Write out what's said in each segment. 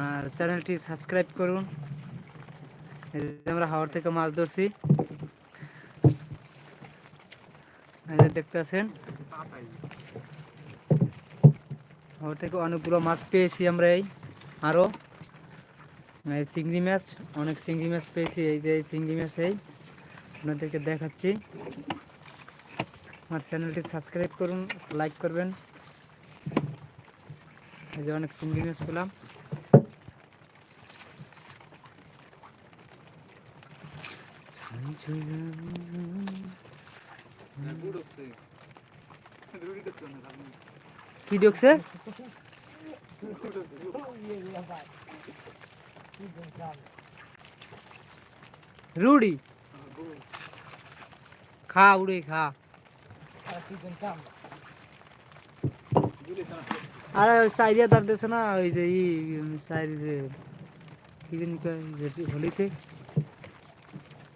আর চ্যানেলটি সাবস্ক্রাইব করুন। আমরা হাওড় থেকে মাছ ধরছি। দেখতে আছেন? হাওড় থেকে অনেকগুলো মাছ পেয়েছি আমরা এই আরও এই চিংড়ি মাছ, অনেক চিংড়ি মাছ পেয়েছি। এই যে এই চিংড়ি মাছ এই আপনাদেরকে দেখাচ্ছি। আমার চ্যানেলটি সাবস্ক্রাইব করুন, লাইক করবেন। এই যে অনেক চিংড়ি মাছ পেলাম। কি দেখছে রুডি খা উড়ে খা আরে ওই সাইরিয়া তার না ওই যে ই সাইরি যে কি জানি হোলিতে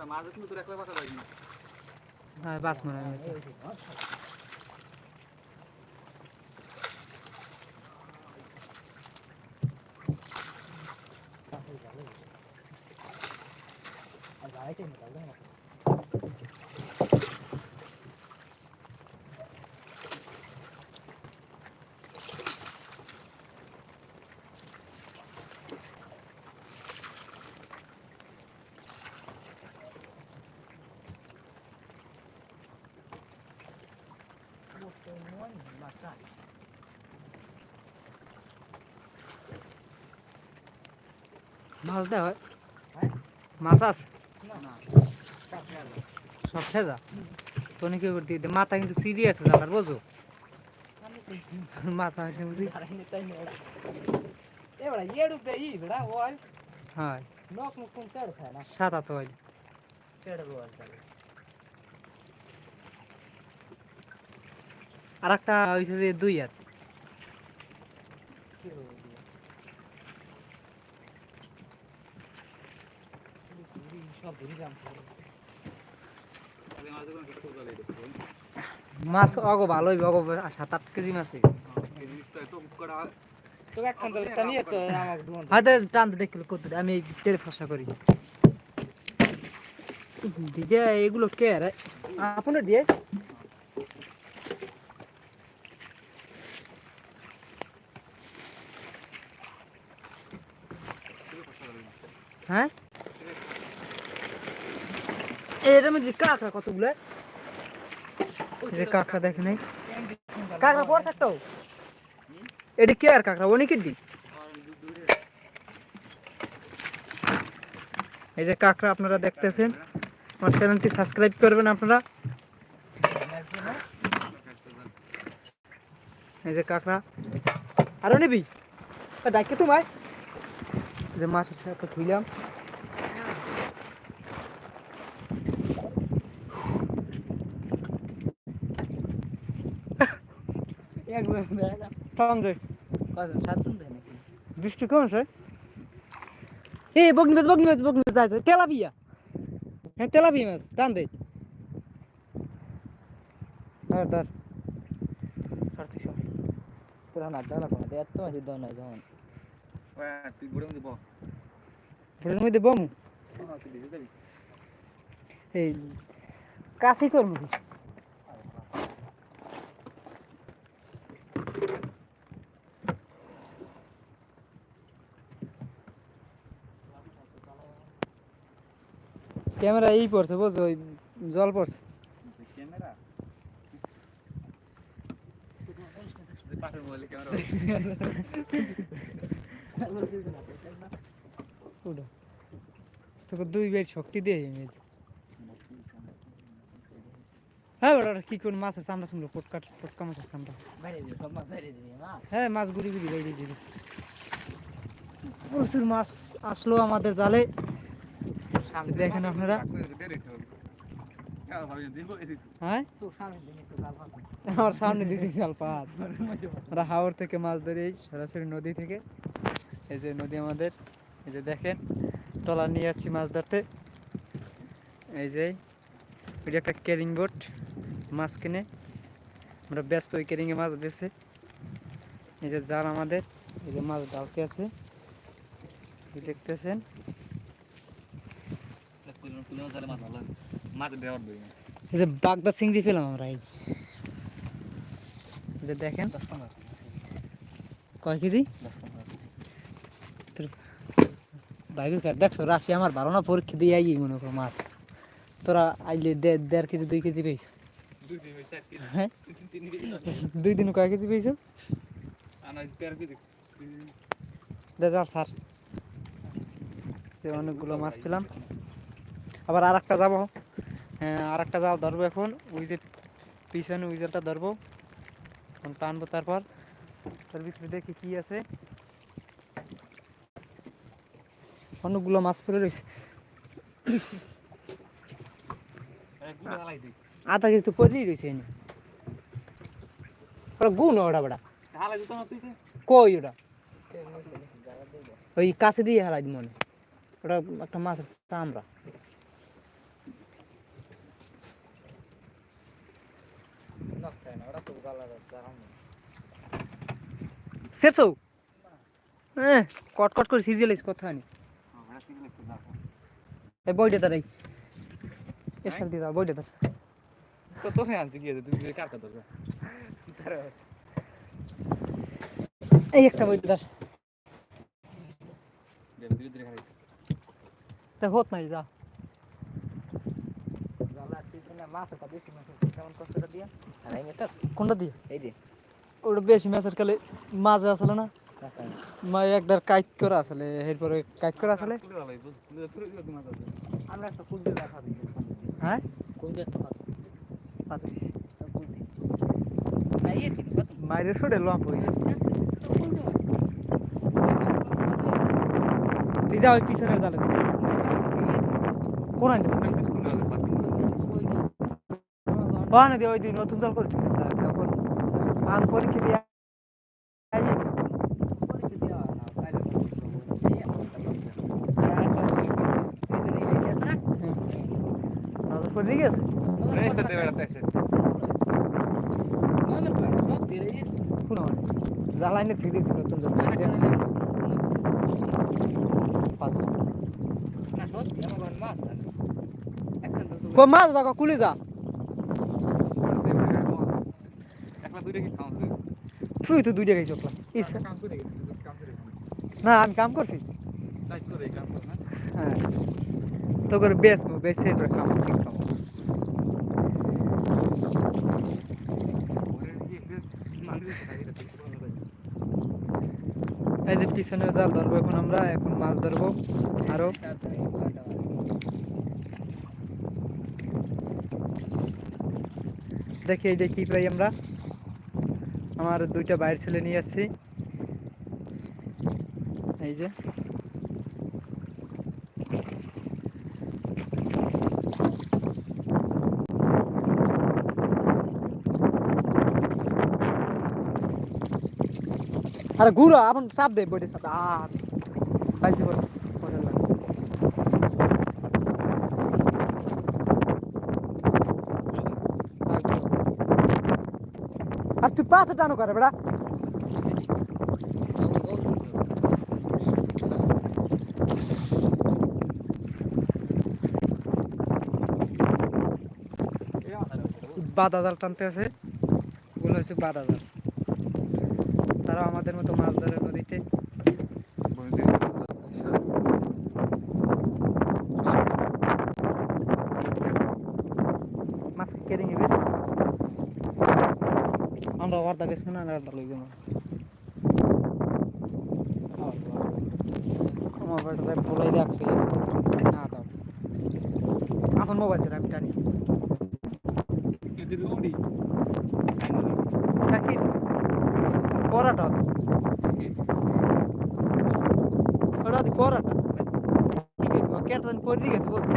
যাও টান দিও। হ্যাঁ বাস মনে হয় মাছ দেওয়া হয়। মাছ আছে? সব খেজা তো কি করতে মাথা কিন্তু সিধি আছে জানার বোঝো মাথা হইতে বুঝি। হয়। নক সাদা তো হয় চড় ওয়াল চলে আর একটা হয়েছে যে দুই হাত। মাছ অগো ভালো হইবে অগো সাত আট কেজি মাছ হইবে। হয়তো টানতে দেখলে কত আমি এই তেরে ফসা করি। দিদি এগুলো কে আপনার দিয়ে হ্যাঁ এটার মধ্যে কাঁকড়া কতগুলো? যে কাঁকড়া দেখে নাই কাঁকড়া পড়ে থাকতো? এটা কে আর কাঁকড়া? অনেকের দিক। এই যে কাঁকড়া আপনারা দেখতেছেন। আমার চ্যানেলটি সাবস্ক্রাইব করবেন আপনারা। এই যে কাঁকড়া। আরও নিবি। ডাকে তোমায়। যে মাছের সাথে ধুইলাম। নাকি? বৃষ্টি কেমন স্যার এ বগনি মাছ বগনি মাছ বগনি মাছ আছে তেলাপিয়া। হ্যাঁ তেলাপিয়া মাছ টান দে। ধর ধর। সরতি সর। তোরা না দাও না কোনো এত মাঝে দাও না যখন। ভোটের মধ্যে বম। এই কাশি করব। ক্যামেরা এই পড়ছে, বুঝছ? ওই জল পড়ছে। তোকে দুই বেড শক্তি দিয়ে ইমেজ হ্যাঁ ওটা কি কোন মাছের চামড়া চামড়া, পটকা মাছের চামড়া। হ্যাঁ মাছ গুড়ি গুড়ি। প্রচুর মাছ আসলো আমাদের জালে। দেখেন আপনারা হ্যাঁ? আমার সামনে দিদি জাল পাত আমরা হাওর থেকে মাছ ধরি সরাসরি নদী থেকে। এই যে নদী আমাদের এই যে দেখেন ট্রলার নিয়ে যাচ্ছি মাছ ধরতে। এই যে ওইটা একটা ক্যারিং বোট মাছ কিনে। আমরা ব্যস্ত ওই ক্যারিংয়ে মাছ বেছে এই যে জাল আমাদের এই যে মাছ ডালতে আছে। দেখতেছেন এই যে বাগদা চিংড়ি পেলাম আমরা এই যে। দেখেন। কয় কেজি? দেখছ রাশি আমার ভালো না পরীক্ষা দিয়ে আই মনে করো মাছ। তোরা আইলে দেড় কেজি দুই কেজি পেয়েছ? দুই দিন হ্যাঁ? দুই দিন কয় কেজি পেয়েছ? দেড় স্যার অনেকগুলো মাছ পেলাম। আবার আর একটা যাব। হ্যাঁ আর একটা জাল ধরবো এখন। ওই যে পিছনে ওই জালটা ধরবো। এখন টানবো তারপর। তার ভিতরে দেখি কি আছে। অনেকগুলো মাছ পড়ে রয়েছে। আধা কেজি তো পড়েই রয়েছে গুণ ওটা যে? কই ওটা? ওই কাছে দিয়ে হারাই মনে ওটা একটা মাছের চামড়া। নষ্ট হয় না ওরা তো জালার জালাম শেরছো হ্যাঁ কট কট করে সিরিয়ালাইজ কথা নি হ্যাঁ, ভাড়া সিগলে একটু দেখো। এই বইটা দাঁড়াই এর সাথে দিয়ে দাও বইটা দাঁড় তো তোকে আনছি কি আছে তুই যে কার কথা বলছিস? এই একটা বইটা দাঁড় দে, ধীরে ধীরে খালি। তা হোত নাই যা জালার পিছনে মাছটা বেশি মাছ কেমন কষ্টটা দিয়া? আর এই তো কোনটা দিয়ে? এই যে। ওটা বেশি মাছের কালে মাছ আসলে না? আচ্ছা। মা একদার কাইট করা আসলে এরপরে কাইট করা আসলে? তুলে হালাই, বুঝ? তুলে তুলে দিলে তোমার কাছে। আমরা একটা কুল দিয়ে রাখা দিই হ্যাঁ পাতিস সরে লম্প হয়ে তুই যা ওই পিছনের জালে কোন আনতে ওখানে দিয়ে ওই দিন নতুন জাল করে দিয়েছে আমরা তখন আম পরীক্ষা দিয়ে করে গেছে। রেজিস্টার দেবে জ্বালাইনে দিয়েছি নতুন মাছ দেখো কুলে যা একলা দুইটা কি খাওয়া যায়? তুই তো দুইটা খাইছ কাম কাম করে গেছি। না আমি কাম করছি। কাম না। হ্যাঁ? তো করে বেশ বেশ এরপরে খাব ঠিক খাব ওরে কি এসে মানুষ খাই এটা দেখতে ভালো লাগে। এই যে পিছনে জাল ধরবো এখন আমরা এখন মাছ ধরবো আরও। দেখি এইটা কি পাই আমরা। আমার দুইটা বাইরের ছেলে নিয়ে আসছি। এই যে। আরে ঘুরো, আপন চাপ দে বডি চাপ আ বাইজে বল আর তুই পাশে টানো করে, বেড়া? বাদা জাল টানতে আছে। ওগুলো হচ্ছে বাদা জাল। তারা আমাদের মতো মাছ ধরে নদীতে বলতে মাছ কেটে নিয়ে বেশ আমরা না অর্ধা লইব না। আমার বেটা বলাই দেখছ না দাও এখন মোবাইল আমি টানি এদের ওডি নাকি পরাটা রাতে পড়াটা কি করব কেটা দিন পড়ে গেছে বলছি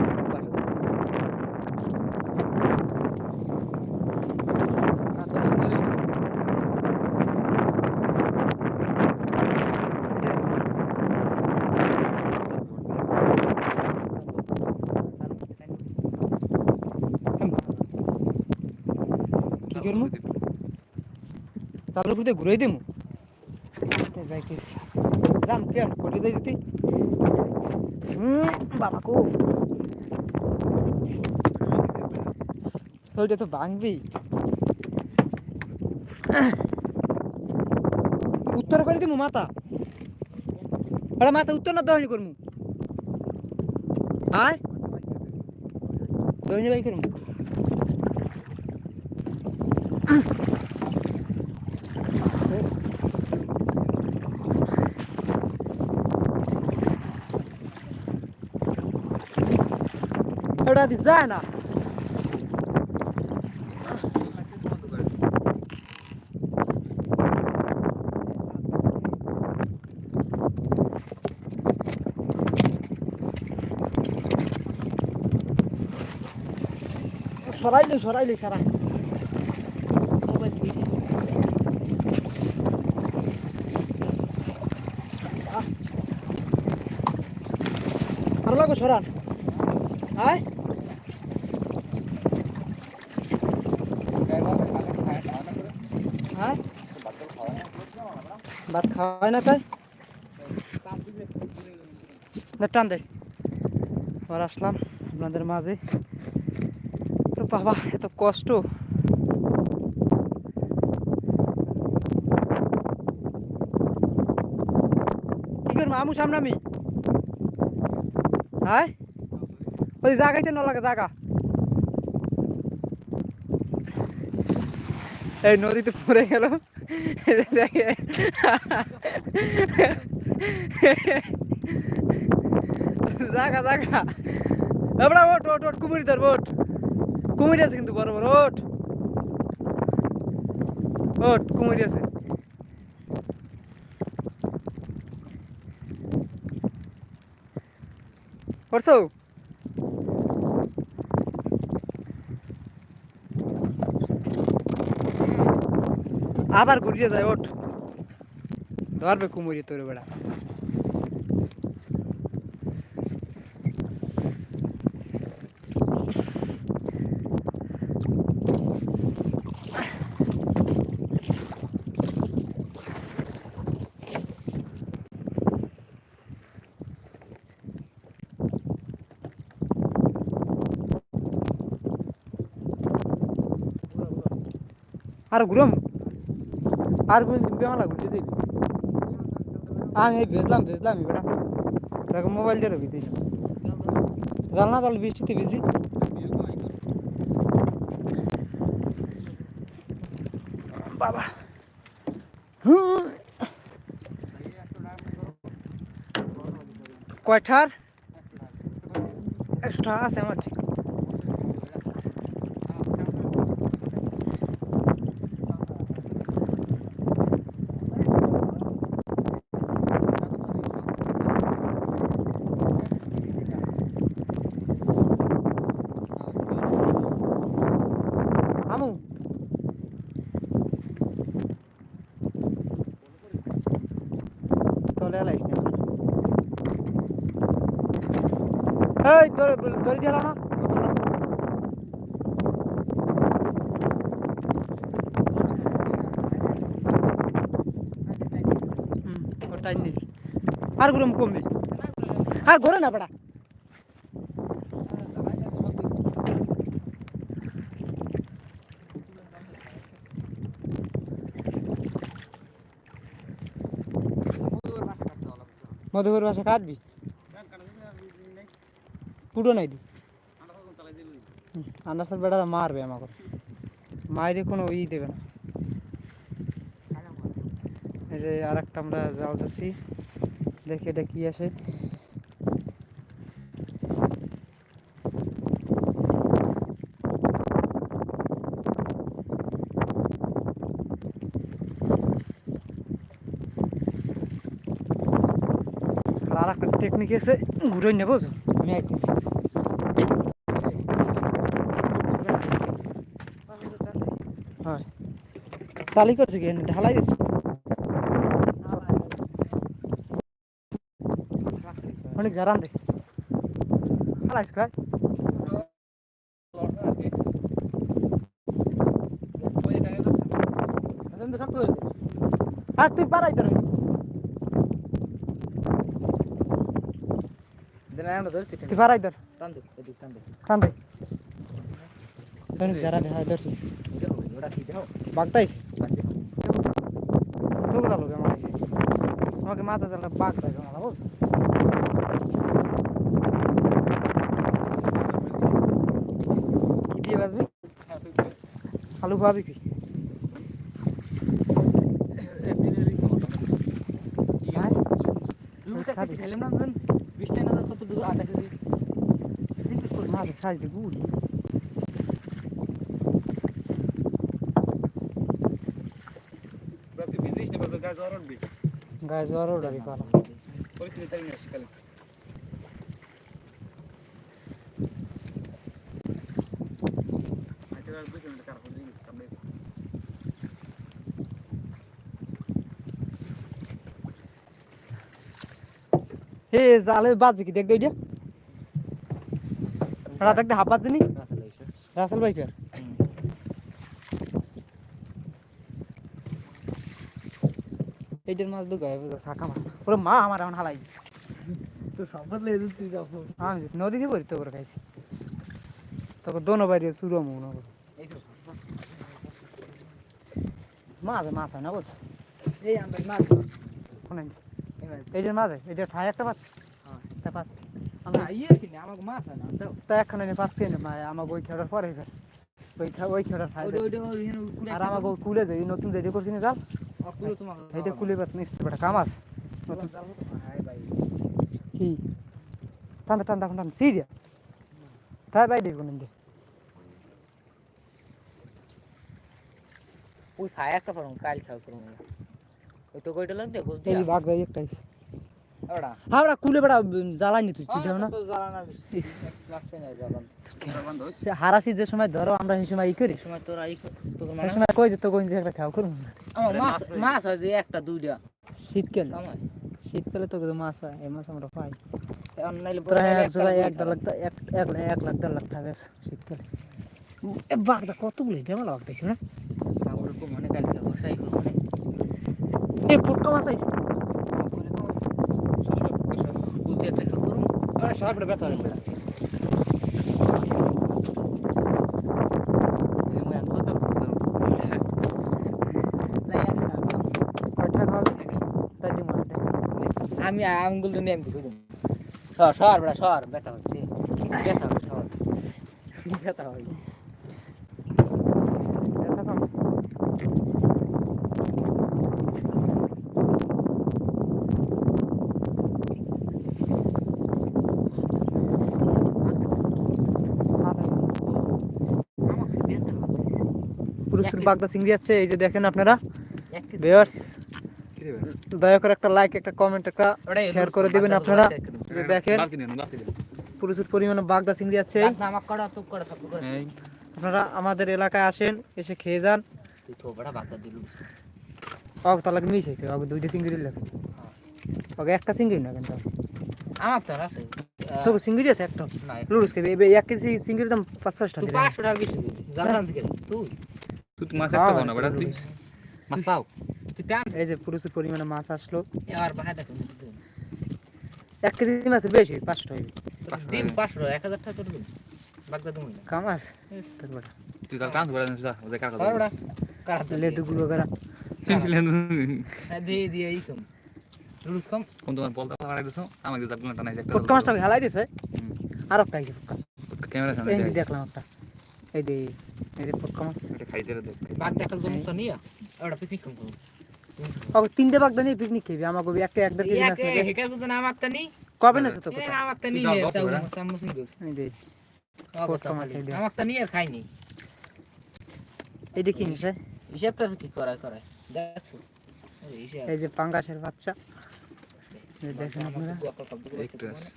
কি করব চালু করতে ঘুরাই দেবো যাইতেছি যাম কি আর করে যাই দিতি বাবা কো তো ভাঙবি। উত্তর করে দিমু মাথা আরে মাথা উত্তর না দহনি করমু আয় দহনি করমু ওটা দি যায় না সরাইলে সরাইলে খারা মোবাইল দিয়েছি আরও লাগো সরান আয় হ্যাঁ ভাত খাওয়া হয় না তাই? টান দে। আবার আসলাম আপনাদের মাঝে। বাবা, এত কষ্ট। কি করব, আমু সামনে আমি হ্যাঁ ওই জায়গাইতে ন লাগে জায়গা এই নদীতে পড়ে গেল। জাগা জাগা। এবড়া ওট ওট ওট কুমিরি ধর ওট কুমিরি আছে কিন্তু বড় বড় ওট ওট কুমিরি আছে। করছ আবার ঘুরিয়ে যায় ওঠ। ধরবে কুমুরি তোর বেড়া। আর ঘুরম? আর ঘুরে বেমালা ঘুরতে দিবি। আমি এই ভেজলাম ভেজলাম এবার। দেখো মোবাইলটা রবি জাল না তাহলে বৃষ্টিতে ভিজি। বাবা। কয়টার একশো টাকা আছে আমার ঠিক আমু তলে আলাইস না এই তোর দড়ি ঠেলা না বোতলটা। হুম, ওটাই নে। আর গরম কমবে। আর ঘরে না বেড়া। মধুপুর বাসা কাটবি? পুরো নাই দি। আন্ডার বেটা মারবে আমাকে। মায়ের কোনো ই দেবে না এই যে আর একটা আমরা জাল ধরছি দেখি এটা কি আসে। আর একটা টেকনিক আছে ঘুরে নেব বুঝো আমি আইতেছি। হয়। চালি করছ ঢালাই দিছো? এখন তো শক্ত হয়েছে আর তুই পারাই তোর তুই পারাই তোর টান দে। টান দে। টান দে অনেক জারা দে হয় ধরছি গেল কেমন আছে আমাকে। মাথা চালটা বাঘ দেয় কেমন বুঝ কি দিয়ে বাজবি আলু খাওয়াবি কি হ্যাঁ? লুটা খাবি? খেলাম না দেন 20 টাকা না কত দূর আটা কেজি মাথা সাইজ দিয়ে গুলি। তুই ভিজিস না বলতে গাছ জ্বর উঠবি? গায়ে জ্বর ওঠারি পালা পরিস্থিতি তাই না সকালে আচ্ছা আর দুই মিনিট কার করে দিই কামড়ে হে জালে বাজে কি? দেখ এটা রাত একটা হাফ বাজে নি? রাসেল হইছে রাসেল এইটার মাছ তো গায়ে শাখা মাছ। ওরে মা আমার এখন হালাই। তো সম্পদ তুই যাও আমি নদীতে পড়ি তো করে খাইছি। তোকে দোনো বাইরে শুরু মনে তো মাছ মাছ হয় না বলছো এই মাছ শোনেন। এই মাছ এইটার মাঝে এটা একটা পাচ্ছি হ্যাঁ। আমরা ইয়ে কিনে আমাকে মাছ আনা দাও তা এখন এনে না মা আমাকে ওই খেলার পরে ফের ওই খে- ওই খেলার খাই আর আমাকে কুলে যাই নতুন যেটা করছি না জাল কুলে তোমাকে এইটা কুলে পাত নিচ্ছে বেটা কাম আছে। নতুন কি? টান্দা টান্দা টান্দা সিরিয়া। তাই বাই দিব নিন্দে। ওই খায় একটা ফরম কাল খাও করুন ওই তো দে যাই ওড়া হ্যাঁ কুলে বেটা জ্বালানি তুই দেও না হারাসি যে সময় ধরো আমরা সেই সময় ই করি সময় তোরা সময় কই যে তো কই যে একটা খাও করুন মাছ মাছ হয় যে একটা দুইটা শীতকাল শীতকালে তো মাছ হয় এই মাছ আমরা পাই এক লাখ এক এক লাখ- এক লাখ দেড় লাখ টাকা শীতকালে এ বাঘটা কতগুলো দেওয়া দেখছি না কাপড় কো মনে কাল খাও করব না এই ফুটকা মাছ আইছে বুঝতে একটা খাও করুন আরে সব বড় ব্যথা হবে এই মই আনব তো না একটা কয়টা খাওয়াবি তাই দিব না। দেখ। আমি আঙ্গুল নিয়ে আমি দিই সর সর বড়া সর, ব্যথা হচ্ছে। ব্যথা হবে, সর। ব্যথা হয় ব্যথা পাম। মাছ আছে। আমাকে ব্যথা হচ্ছে পুরুষের বাগদা চিংড়ি আছে এই যে দেখেন আপনারা। ভিউয়ার্স দয়া করে একটা লাইক একটা কমেন্ট একটা শেয়ার করে দিবেন আপনারা। দেখেন প্রচুর পরিমাণে বাগদা চিংড়ি আছে। আপনারা আমাদের এলাকায় আসেন এসে খেয়ে যান। অগ তালাক মিশ হইতে অগ দুইটা চিংড়ি লাগে অগ একটা চিংড়ি না কিন্তু। আমার তো আছে। তো চিংড়ি আছে একটা। লুডুস খাবি এক কেজি চিংড়ির দাম পাঁচ ছয়শো তুই টাকা পাঁচশো টাকা বেশি তুই? তুই মাছ একটা বানা বড় তুই মাছ পাও। তুই টান। এই যে প্রচুর পরিমাণে মাছ আসলো। এবার বাহাই দেখো। এক কেজি মাছের বেশি পাঁচশো টাকা দিন পাঁচশো এক হাজার টাকা তোর দিন বাগদা তুমি। না কাম আছে তোর বেটা তুই কাল কাজ বড় যা ওদের কার কথা কারা তো লেদু গুলো করা। ছিলেন দিয়ে দিয়ে এই কম। রুলস কম? কোন তোমার বলতে লাগাই দিছো? আমাকে জাপগুলো টানাই একটা ফুটকা মাছটা হেলাই দিছে। আর একটা এই ক্যামেরা সামনে দেখলাম একটা। এই যে এই যে ফুটকা মাছ। এটা করো তিনটে বাগদা নিয়ে পিকনিক খাবি আমাকে একটা এক দেড় কেজি হেকার না কবে না তো কোথা? আমার তানি তুই যাও নিয়ে গল্প চাউ করে। সামু সিং দোস এই। আমার তানি আর খাইনি এইটা কি নিছে? হিসাবটা কি করায় করায়? দেখছ? এই যে পাঙ্গাসের বাচ্চা। এই দেখেন আপনারা। একটু আছে।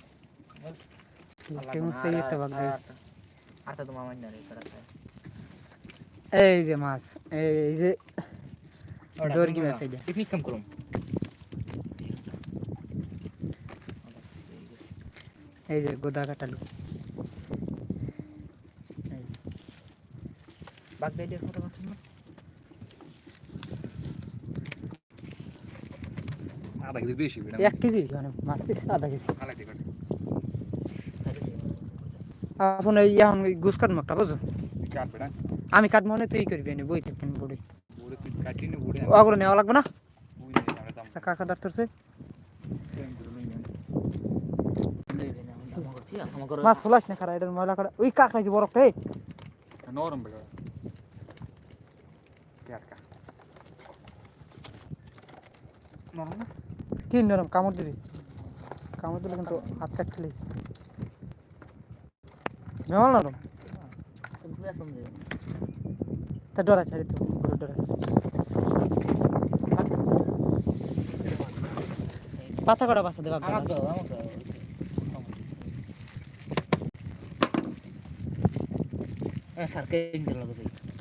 একটা দেখেন। আটা তো মামাই না রে তারা এই যে মাছ এই যে দর্গি মাছ এই যে। পিকনিক কাম করুম। এই যে গোদা কাটালি বাগ গাইডের ফটো পাচ্ছেন না? আধা কেজি বেশি। এক কেজি মানে মাছ দিছে আধা কেজি। আপন এই এখন গুছ কাটবো একটা বুঝো কাট বেটা। আমি কাটবো মানে তুই করবি এনে বই থাকবেন বড়ি। নে। ওগুলো নেওয়া লাগবে না? নে, কাকা দাঁড় ধরছে করে। মাছ ফলাস না খারা এটার ময়লা কাটা ওই কাকড়াই যে বরফটা নরম। কি। নরম কামড় দিবি? কামড় দিলে কিন্তু হাত কাটলি মেমাল নরম তা ডরা ছাড়ি তো পুরো ডরা পাতা কটা বাসা দেবা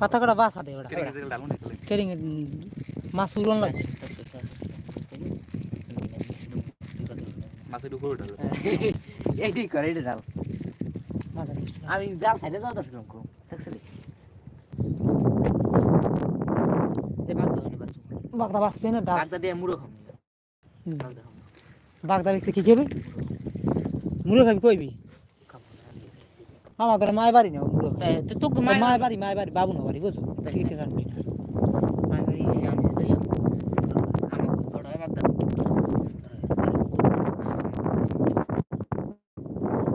পাতা কটা বাসা দে ওটা? কেটে কেটে ডালুন না, তাহলে। কেরিং মাছ উড়ন লাগে। মাছের উপরে ডালো। এইটি করে এটা ডাল। মাছ আর কি। আমি জাল সাইডে যাও দর্শন করুম দেখছ রে এ বাগ দাও নি বাচ্চু বাগদা বাঁচবে না ডাক। বাগদা দিয়ে মুড়ো দাও বাগদা বেশি কি খাবি? মুড়ো খাবি কইবি? আমার ঘরে মায় বাড়ি না মুড়ো তাই তো তো ঘুমাই মায় বাড়ি মায় বাড়ি বাবু না বাড়ি বুঝো। ঠিক রাখবি না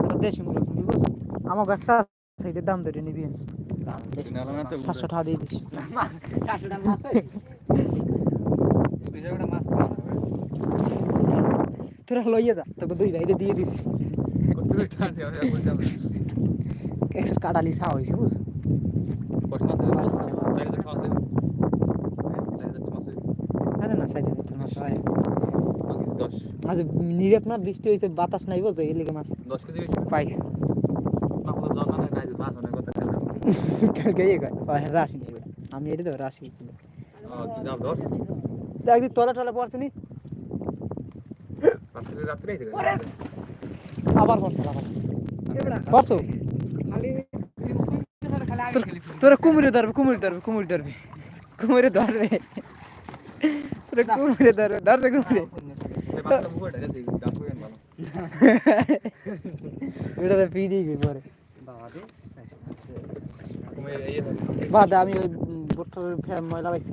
আমার দেশি মুড়ো আমাকে একটা সাইডের দাম ধরে নিবি। সাতশো টাকা দিয়ে দিস। তোরা লইয়ে যা, তোকে দুই ভাইরে দিয়ে দিছি। একশো কাটালি ছাওয়া হয়েছে বুঝ। আরে না সাইডে মাছ হয় আজ নিরেপ না, বৃষ্টি হয়েছে বাতাস নাই বুঝো এই লিগে মাছ দশ কেজি। পাইছে। আমি এটা দেবো, রাশি। একদিন তলে টলে পড়ছে নি। রাত্রে- রাত্রেই থেকে। আবার পড়ছে আবার পড়ছো। তোরা কুমিরে ধরবে কুমির ধরবে কুমির ধরবে। কুমিরে ধরবে। তোরা কুমিরে ধরবে ধরছে কুমিরে। এটা পিডি গই পরে। বাবা দে তুমি এই- এই- আমি ওই বোটটার ময়লা পাইছি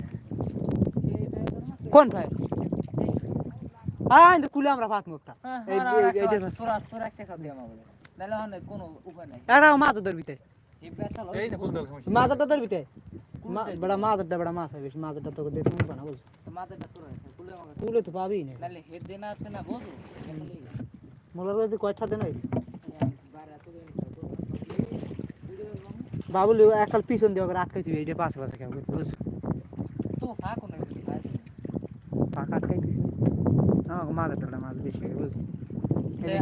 কোন ভাই হ্যাঁ কুলে আমরা ভাত মুখটা এই এই- এই যে- তোরা তোরা একটা খাদ্য আমার বলে নাহলে হয় না কোনো উপায় নাই এটা মাছ ধরবিতে এই ব্যথা এই যে বলতে হবে সমস্যা। মাছটা ধরবিতে বড় মাছটা বড় মাছ হবে মাছটা তোকে দেখতে মন না বুঝছ তো মাথাটা তোরা কুলে আমাকে কুলে তো পাবি না নাহলে হেড দেনা আছে না বোঝো মোলার যদি কয়টা দিন হইছে বাইরে এত দিন বাবুলি একাল পিছন দিয়ে ওকে আটকাই দিবি এইটা পাশে পাশে কেমন বুঝছ তো হা কোনো পাকা আটকাই দিছি আমাকে মাছ ধরলে মাছ বেশি হয় বুঝছ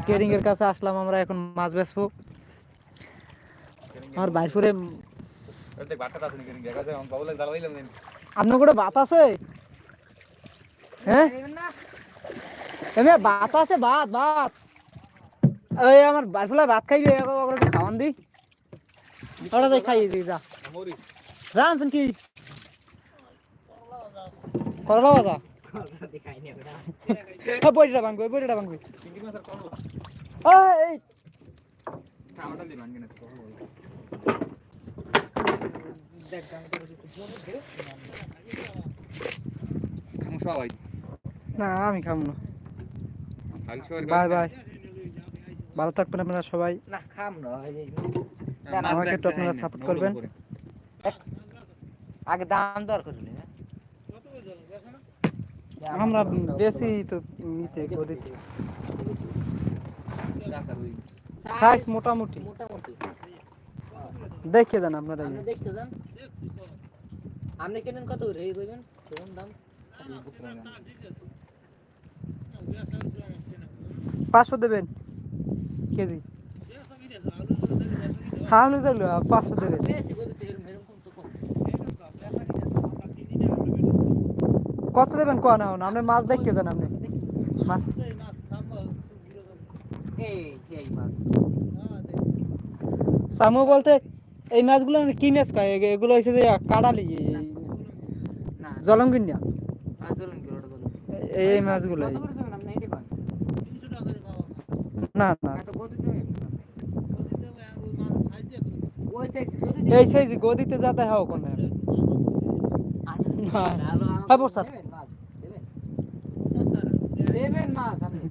কেরিং এর কাছে আসলাম আমরা এখন মাছ বেচবো। আমার বাইরপুরে ওই দেখ, ভাতটা আছে নাকি? দেখা যায়, আমার বাবুলে জ্বালা দিলাম দিন। আপনার করে ভাত আছে? হ্যাঁ? এমনি ভাত আছে ভাত ভাত। ওই আমার বাইরফুলা ভাত খাইবে ওকে- ওকে একটু খাওয়ান দি। ওটা যাই খাইয়ে দিই যা। মরিচ। রানছেন কি? করলা ভাজা? হ্যাঁ না, আমি খাব না। Bye bye. ভালো থাকবেন আপনারা সবাই। না খাম না আমাকে একটু আপনারা নৌকোর করবেন। আগে দাম দর করে নিন আমরা বেশি তো নিতে ওই সাইজ মোটামুটি। দেখে যান আপনারা আপনি দেখতে যান। আপনি কেনেন কত করে? এই কইবেন কেমন দাম? পাঁচশো দেবেন কেজি। হ্যাঁ পাঁচশো দেবেন বেশি কইতে এরকম এরকম তো কম কত দেবেন? কোয়া না আপনি মাছ দেখতে যান আপনি। মাছ। সামু বলতে এই মাছগুলো কি মাছ কয়? এগুলো হচ্ছে যে কাড়ালি জলঙ্গিনিয়া। এই মাছগুলো না না। সাইজ এই সেই যে গদিতে যাতে হাও কোন না। হ্যাঁ, স্যার। দেবেন মাছ দেবেন দেবেন মাছ আপনি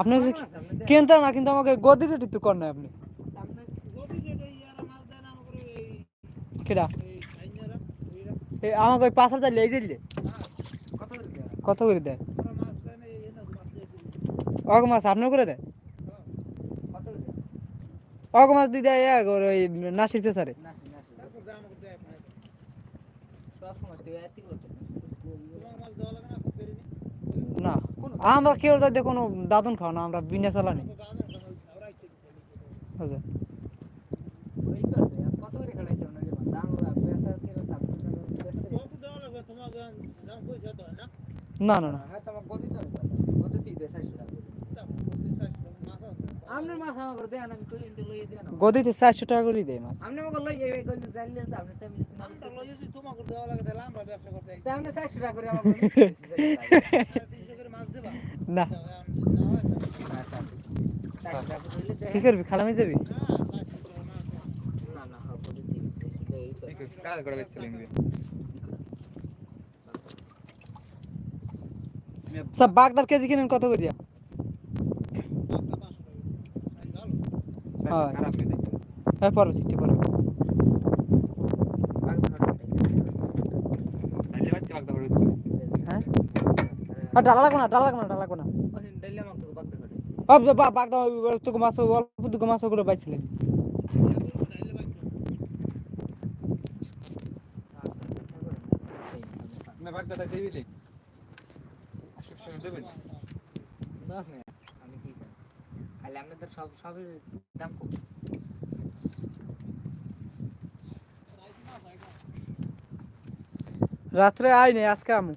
আপনি কিনতে না, কিন্তু আমাকে গদি রেটি তো কর না আপনি। আমাকে পাঁচ হাজার দিলে কত করে দেয়? অগ আপনিও করে দেয়? অগ ওই নাসির চেসারে নাসি নাসি সব সময় তুই এত করতে না আমরা কেউ যাতে কোনো দাদন খাও না আমরা বিনা চালানি। বুঝলেন না না না। না তোমার গদি তো গদি তুই দে 400 টাকা আমনে মাছ। আমার দেন আমি কই ইন্দে লই দেন গদিতে চারশো টাকা করে দেয় মাছ আপনি না তাহলে 400 টাকা করে আমাকে না। কি করবি খালামে যাবি? কাজ করে বেচছিলেন। সব বাগদার কেজি কিনেন কত করে দিয়া হয়। হয়ে। হ্যাঁ পড়বে চিঠি পড়বে তাইলে বাচ্চা বাগদা করে হচ্ছে। হ্যাঁ? আর ডালা লাগবে না ডালা লাগবে না ডালা লাগবে না। বাগদা করে বাগদা তোকে মাছ অল্প দুটো মাছ ওগুলো পাইছিলেন আমি কি? খালি আপনাদের সব সবের দাম কম। রাত্রে আই নেই আজকে আমু।